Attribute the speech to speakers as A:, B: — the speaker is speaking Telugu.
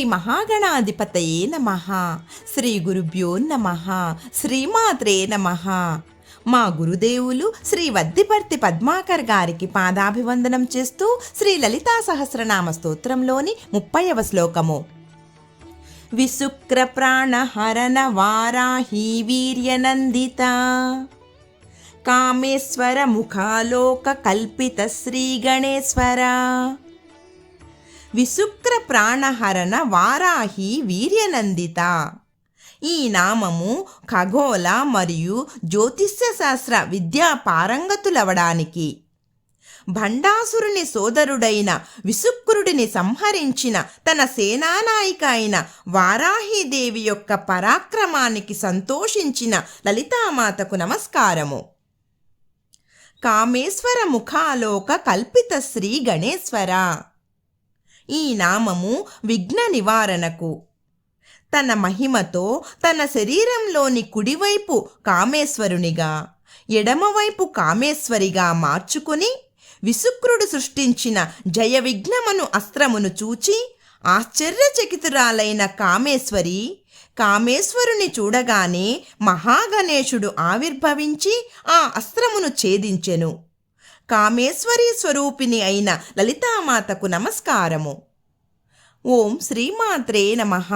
A: శ్రీ మహాగణాధిపతయే నమ. శ్రీ గురుభ్యో నమ. శ్రీమాత్రే నమ. మా గురుదేవులు శ్రీ వద్దిపర్తి పద్మాకర్ గారికి పాదాభివందనం చేస్తూ శ్రీ లలితా సహస్రనామ స్తోత్రంలోని ముప్పైవ శ్లోకము. విశుక్ర ప్రాణహరణ వారాహీ వీర్యనందిత కామేశ్వర ముఖాలోక కల్పిత శ్రీ గణేశ్వర. విశుక్ర ప్రాణహరణ వారాహి వీర్యనందిత. ఈ నామము ఖగోళ మరియు జ్యోతిష్య శాస్త్ర విద్యా పారంగతులవడానికి. భండాసురుని సోదరుడైన విశుక్రుడిని సంహరించిన తన సేనానాయిక అయిన వారాహీదేవి యొక్క పరాక్రమానికి సంతోషించిన లలితామాతకు నమస్కారము. కామేశ్వర ముఖాలోక కల్పిత శ్రీ గణేశ్వర. ఈ నామము విఘ్న నివారణకు. తన మహిమతో తన శరీరంలోని కుడివైపు కామేశ్వరునిగా ఎడమవైపు కామేశ్వరిగా మార్చుకుని విసుక్రుడు సృష్టించిన జయ విఘ్నమను అస్త్రమును చూచి ఆశ్చర్యచకితురాలైన కామేశ్వరి కామేశ్వరుని చూడగానే మహాగణేశుడు ఆవిర్భవించి ఆ అస్త్రమును ఛేదించెను. కామేశ్వరి స్వరూపిణి అయిన లలితామాతకు నమస్కారము. ఓం శ్రీమాత్రే నమః.